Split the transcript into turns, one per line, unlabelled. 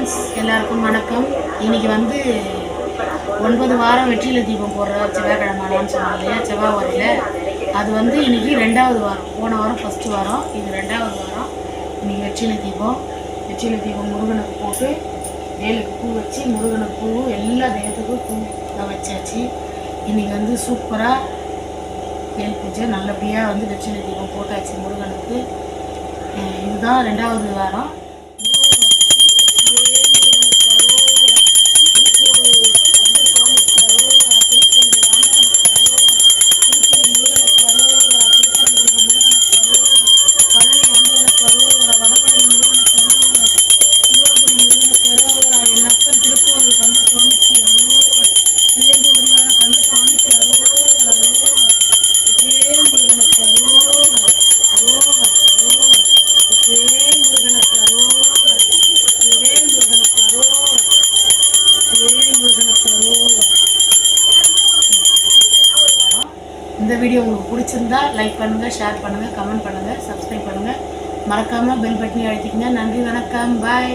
Friends எல்லாருக்கும் வணக்கம். இன்னைக்கு வந்து ஒன்பது வாரம் வெற்றில தீபம் போடுற செவ்வாய்க்கிழமானான்னு சொன்னாங்க. இல்லையா செவ்வாய் வரையில் அது வந்து இன்னைக்கு ரெண்டாவது வாரம். போன வாரம் ஃபஸ்ட்டு வாரம் இது ரெண்டாவது வாரம். இன்னைக்கு வெற்றில தீபம். வெற்றில தீபம் முருகனுக்கு போட்டு வேலுக்கு பூ வச்சு முருகனுக்கு பூ எல்லா தெய்வத்துக்கும் பூ வச்சாச்சு. இன்றைக்கி வந்து சூப்பராக வேல் பூஜை நல்லபடியாக வந்து வெற்றில தீபம் போட்டாச்சு முருகனுக்கு. இதுதான் ரெண்டாவது வாரம். இந்த வீடியோ உங்களுக்கு பிடிச்சிருந்தா லைக் பண்ணுங்கள் ஷேர் பண்ணுங்கள் கமெண்ட் பண்ணுங்கள் சப்ஸ்கிரைப் பண்ணுங்கள் மறக்காமல் பெல் பட்டனை அழுத்திக்கங்க. நன்றி வணக்கம். பாய்